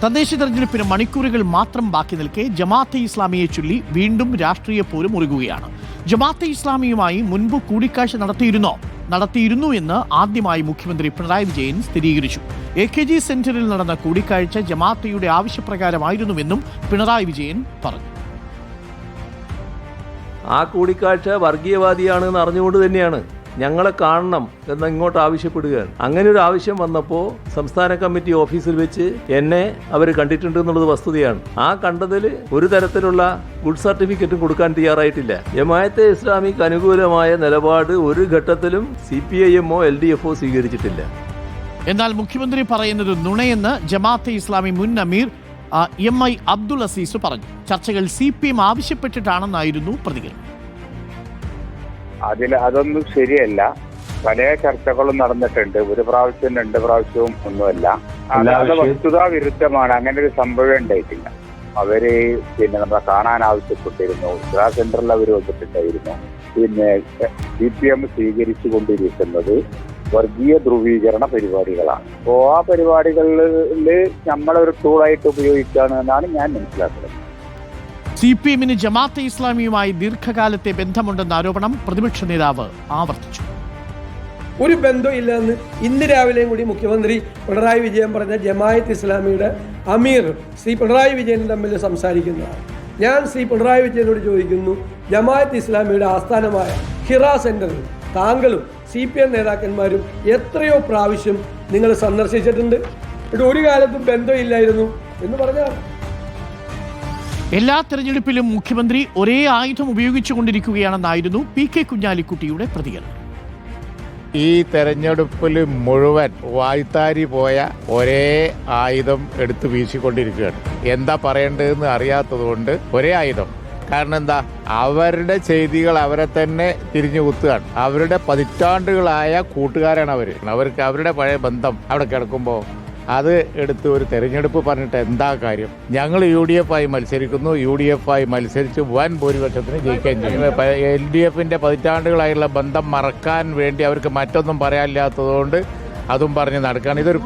തദ്ദേശ തെരഞ്ഞെടുപ്പിന് മണിക്കൂറുകൾ മാത്രം ബാക്കി നിൽക്കെ ജമാഅത്തെ ഇസ്ലാമിയെ ചൊല്ലി വീണ്ടും രാഷ്ട്രീയ പോരും ഒരുങ്ങുകയാണ്. ജമാഅത്തെ ഇസ്ലാമിയുമായി മുൻപ് കൂടിക്കാഴ്ച നടത്തിയിരുന്നോ? നടത്തിയിരുന്നു എന്ന് ആദ്യമായി മുഖ്യമന്ത്രി പിണറായി വിജയൻ സ്ഥിരീകരിച്ചു. എ കെ ജി സെന്ററിൽ നടന്ന കൂടിക്കാഴ്ച ജമാഅത്തയുടെ ആവശ്യപ്രകാരമായിരുന്നുവെന്നും പിണറായി വിജയൻ പറഞ്ഞു. ആ കൂടിക്കാഴ്ച വർഗീയവാദിയാണെന്ന് അറിഞ്ഞുകൊണ്ട് തന്നെയാണ്. ഞങ്ങളെ കാണണം എന്ന് ഇങ്ങോട്ട് ആവശ്യപ്പെടുകയാണ്. അങ്ങനെ ഒരു ആവശ്യം വന്നപ്പോൾ സംസ്ഥാന കമ്മിറ്റി ഓഫീസിൽ വെച്ച് എന്നെ അവർ കണ്ടിട്ടുണ്ട് എന്നുള്ളത് വസ്തുതയാണ്. ആ കണ്ടതിൽ ഒരു തരത്തിലുള്ള ഗുഡ് സർട്ടിഫിക്കറ്റും കൊടുക്കാൻ തയ്യാറായിട്ടില്ല. ജമായത്തെ ഇസ്ലാമിക്ക് അനുകൂലമായ നിലപാട് ഒരു ഘട്ടത്തിലും സി പി ഐ എമ്മോ എൽ ഡി എഫോ സ്വീകരിച്ചിട്ടില്ല. എന്നാൽ മുഖ്യമന്ത്രി പറയുന്നത് നുണയെന്ന് ജമാഅത്തെ ഇസ്ലാമി മുൻ അമീർ എം ഐ അബ്ദുൾ അസീസ് പറഞ്ഞു. ചർച്ചകൾ സി പി എം ആവശ്യപ്പെട്ടിട്ടാണെന്നായിരുന്നു പ്രതികരണം. അതിൽ അതൊന്നും ശരിയല്ല. പല ചർച്ചകളും നടന്നിട്ടുണ്ട്. ഒരു പ്രാവശ്യം രണ്ട് പ്രാവശ്യവും ഒന്നുമല്ല. അല്ലാതെ വസ്തുതാ വിരുദ്ധമാണ്. അങ്ങനെ ഒരു സംഭവം ഉണ്ടായിട്ടില്ല. അവർ പിന്നെ നമ്മളെ കാണാൻ ആവശ്യപ്പെട്ടിരുന്നു. ജില്ലാ സെന്ററിൽ അവർ വന്നിട്ടുണ്ടായിരുന്നു. പിന്നെ സി പി എം സ്വീകരിച്ചു കൊണ്ടിരിക്കുന്നത് വർഗീയ ധ്രുവീകരണ പരിപാടികളാണ്. അപ്പോ ആ പരിപാടികളിൽ നമ്മളൊരു ടൂളായിട്ട് ഉപയോഗിക്കുകയാണ് എന്നാണ് ഞാൻ മനസ്സിലാക്കുന്നത്. സി പി എമ്മിന് ജമാഅത്തെ ഇസ്ലാമിയുമായി ദീർഘകാലത്തെ ബന്ധമുണ്ടെന്ന ആരോപണം പ്രതിപക്ഷ നേതാവ് ആവർത്തിച്ചു. ഒരു ബന്ധമില്ലെന്ന് ഇന്ന് രാവിലെയും കൂടി മുഖ്യമന്ത്രി പിണറായി വിജയൻ പറഞ്ഞ ജമായത്ത് ഇസ്ലാമിയുടെ അമീർ ശ്രീ പിണറായി വിജയൻ തമ്മിൽ സംസാരിക്കുന്നതാണ്. ഞാൻ ശ്രീ പിണറായി വിജയനോട് ചോദിക്കുന്നു ജമായത്ത് ഇസ്ലാമിയുടെ ആസ്ഥാനമായ ഹിറ സെന്ററിൽ താങ്കളും സി പി എം നേതാക്കന്മാരും എത്രയോ പ്രാവശ്യം നിങ്ങൾ സന്ദർശിച്ചിട്ടുണ്ട്. ഒരു കാലത്തും ബന്ധമില്ലായിരുന്നു എന്ന് പറഞ്ഞാണ് എല്ലാ തെരഞ്ഞെടുപ്പിലും മുഖ്യമന്ത്രി ഒരേ ആയുധം ഉപയോഗിച്ചുകൊണ്ടിരിക്കുകയാണെന്നായിരുന്നു പി കെ കുഞ്ഞാലിക്കുട്ടിയുടെ പ്രതികരണം. ഈ തെരഞ്ഞെടുപ്പിൽ മുഴുവൻ വായ്ത്താരി പോയ ഒരേ ആയുധം എടുത്ത് വീശിക്കൊണ്ടിരിക്കുകയാണ്. എന്താ പറയേണ്ടതെന്ന് അറിയാത്തതുകൊണ്ട് ഒരേ ആയുധം. കാരണം എന്താ? അവരുടെ ചെയ്തികൾ അവരെ തന്നെ തിരിഞ്ഞു കുത്തുകയാണ്. അവരുടെ പതിറ്റാണ്ടുകളായ കൂട്ടുകാരാണ് അവർ അവർക്ക് അവരുടെ പഴയ ബന്ധം അവിടെ കിടക്കുമ്പോൾ അത് എടുത്ത് ഒരു തെരഞ്ഞെടുപ്പ് പറഞ്ഞിട്ട് എന്താ കാര്യം? ഞങ്ങൾ യു ഡി എഫ് ആയി മത്സരിക്കുന്നു. യു ഡി എഫ് ആയി മത്സരിച്ച് വൻ ഭൂരിപക്ഷത്തിന് ജയിക്കാൻ ചെയ്യും. എൽ ഡി എഫിന്റെ പതിറ്റാണ്ടുകളായുള്ള ബന്ധം മറക്കാൻ വേണ്ടി അവർക്ക് മറ്റൊന്നും പറയാനില്ലാത്തതുകൊണ്ട് അതും പറഞ്ഞ് നടക്കുകയാണ്. ഇതൊരു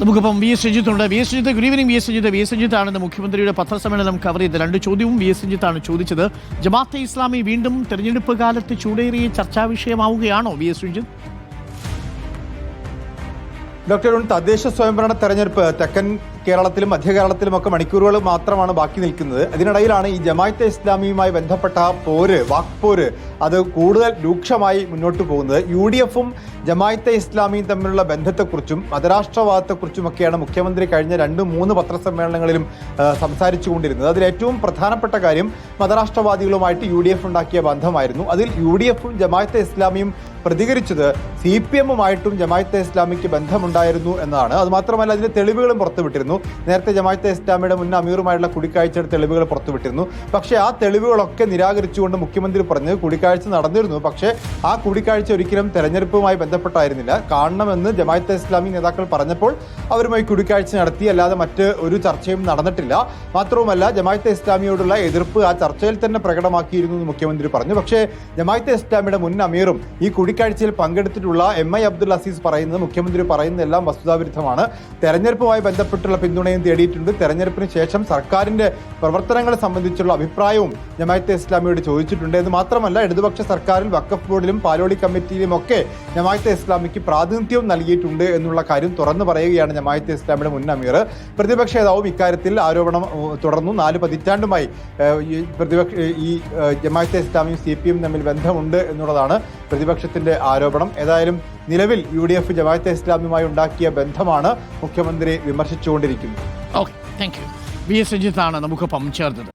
നമുക്കിപ്പം വി എസ് രഞ്ജിത്ത് ഉണ്ട്. V S Ranjith good evening V S Ranjith V S രഞ്ജിത്താണ് ഇന്ന് മുഖ്യമന്ത്രിയുടെ പത്രസമ്മേളനം കവർ ചെയ്തത് രണ്ട് ചോദ്യവും വി എസ് രഞ്ജിത്താണ് ചോദിച്ചത്. ജമാഅത്തെ ഇസ്ലാമി വീണ്ടും തെരഞ്ഞെടുപ്പ് കാലത്ത് ചൂടേറിയ ചർച്ചാ വിഷയമാവുകയാണോ വി എസ് രഞ്ജിത്ത് ഡോക്ടർ തദ്ദേശ സ്വയംഭരണ തെരഞ്ഞെടുപ്പ് തെക്കൻ കേരളത്തിലും മധ്യ കേരളത്തിലും ഒക്കെ മണിക്കൂറുകൾ മാത്രമാണ് ബാക്കി നിൽക്കുന്നത്. അതിനിടയിലാണ് ഈ ജമായത്തെ ഇസ്ലാമിയുമായി ബന്ധപ്പെട്ട പോര് വാക്പോര് അത് കൂടുതൽ രൂക്ഷമായി മുന്നോട്ട് പോകുന്നത്. യു ഡി എഫും ജമായത്തെ ഇസ്ലാമിയും തമ്മിലുള്ള ബന്ധത്തെക്കുറിച്ചും മതരാഷ്ട്രവാദത്തെക്കുറിച്ചുമൊക്കെയാണ് മുഖ്യമന്ത്രി കഴിഞ്ഞ രണ്ട് മൂന്ന് പത്രസമ്മേളനങ്ങളിലും സംസാരിച്ചു കൊണ്ടിരുന്നത് അതിൽ ഏറ്റവും പ്രധാനപ്പെട്ട കാര്യം മതരാഷ്ട്രവാദികളുമായിട്ട് യു ഡി എഫ് ഉണ്ടാക്കിയ ബന്ധമായിരുന്നു. അതിൽ യു ഡി എഫും ജമായത്തെ ഇസ്ലാമിയും പ്രതികരിച്ചത് സി പി എമ്മുമായിട്ടും ജമായത്തെ ഇസ്ലാമിക്ക് ബന്ധമുണ്ടായിരുന്നു എന്നതാണ് അതുമാത്രമല്ല അതിന്റെ തെളിവുകളും പുറത്തുവിട്ടിരുന്നു. നേരത്തെ ജമാഅത്തെ ഇസ്ലാമിയുടെ മുൻ അമീറുമായുള്ള കൂടിക്കാഴ്ചയുടെ തെളിവുകൾ പുറത്തുവിട്ടിരുന്നു. പക്ഷേ ആ തെളിവുകളൊക്കെ നിരാകരിച്ചുകൊണ്ട് മുഖ്യമന്ത്രി പറഞ്ഞ് കൂടിക്കാഴ്ച നടന്നിരുന്നു. പക്ഷേ ആ കൂടിക്കാഴ്ച ഒരിക്കലും തെരഞ്ഞെടുപ്പുമായി ബന്ധപ്പെട്ടായിരുന്നില്ല. കാണണമെന്ന് ജമാഅത്തെ ഇസ്ലാമി നേതാക്കൾ പറഞ്ഞപ്പോൾ അവരുമായി കൂടിക്കാഴ്ച നടത്തി. അല്ലാതെ മറ്റ് ഒരു ചർച്ചയും നടന്നിട്ടില്ല. മാത്രവുമല്ല ജമാഅത്തെ ഇസ്ലാമിയോടുള്ള എതിർപ്പ് ആ ചർച്ചയിൽ തന്നെ പ്രകടമാക്കിയിരുന്നു എന്ന് മുഖ്യമന്ത്രി പറഞ്ഞു. പക്ഷേ ജമാഅത്തെ ഇസ്ലാമിയുടെ മുൻ അമീറും ഈ കൂടിക്കാഴ്ചയിൽ പങ്കെടുത്തിട്ടുള്ള എം ഐ അബ്ദുൽ അസീസ് പറയുന്നത് മുഖ്യമന്ത്രി പറയുന്നതെല്ലാം വസ്തുതാവിരുദ്ധമാണ്. തെരഞ്ഞെടുപ്പുമായി ബന്ധപ്പെട്ടുള്ള പിന്തുണയും തേടിയിട്ടുണ്ട്. തെരഞ്ഞെടുപ്പിന് ശേഷം സർക്കാരിന്റെ പ്രവർത്തനങ്ങളെ സംബന്ധിച്ചുള്ള അഭിപ്രായവും ജമാഅത്തെ ഇസ്ലാമിയോട് ചോദിച്ചിട്ടുണ്ട്. എന്ന് മാത്രമല്ല ഇടതുപക്ഷ സർക്കാരിൽ വക്കഫ് ബോർഡിലും പാലോളി കമ്മിറ്റിയിലും ഒക്കെ ജമാഅത്തെ ഇസ്ലാമിക്ക് പ്രാതിനിധ്യവും നൽകിയിട്ടുണ്ട് എന്നുള്ള കാര്യം തുറന്നു പറയുകയാണ് ജമാഅത്തെ ഇസ്ലാമിയുടെ മുൻ അമീർ. പ്രതിപക്ഷ നേതാവും ഇക്കാര്യത്തിൽ ആരോപണം തുടർന്നു. നാല് പതിറ്റാണ്ടുമായി പ്രതിപക്ഷ ഈ ജമാഅത്തെ ഇസ്ലാമിയും സി തമ്മിൽ ബന്ധമുണ്ട് എന്നുള്ളതാണ് പ്രതിപക്ഷത്തിന്റെ ആരോപണം. ഏതായാലും നിലവിൽ യു ഡി എഫ് ജമാഅത്തെ ഇസ്ലാമിയുമായി ഉണ്ടാക്കിയ ബന്ധമാണ് മുഖ്യമന്ത്രി വിമർശിച്ചുകൊണ്ടിരിക്കുന്നത്. Okay thank you V S രഞ്ജിത്താണ് നമുക്കൊപ്പം ചേർന്നത്.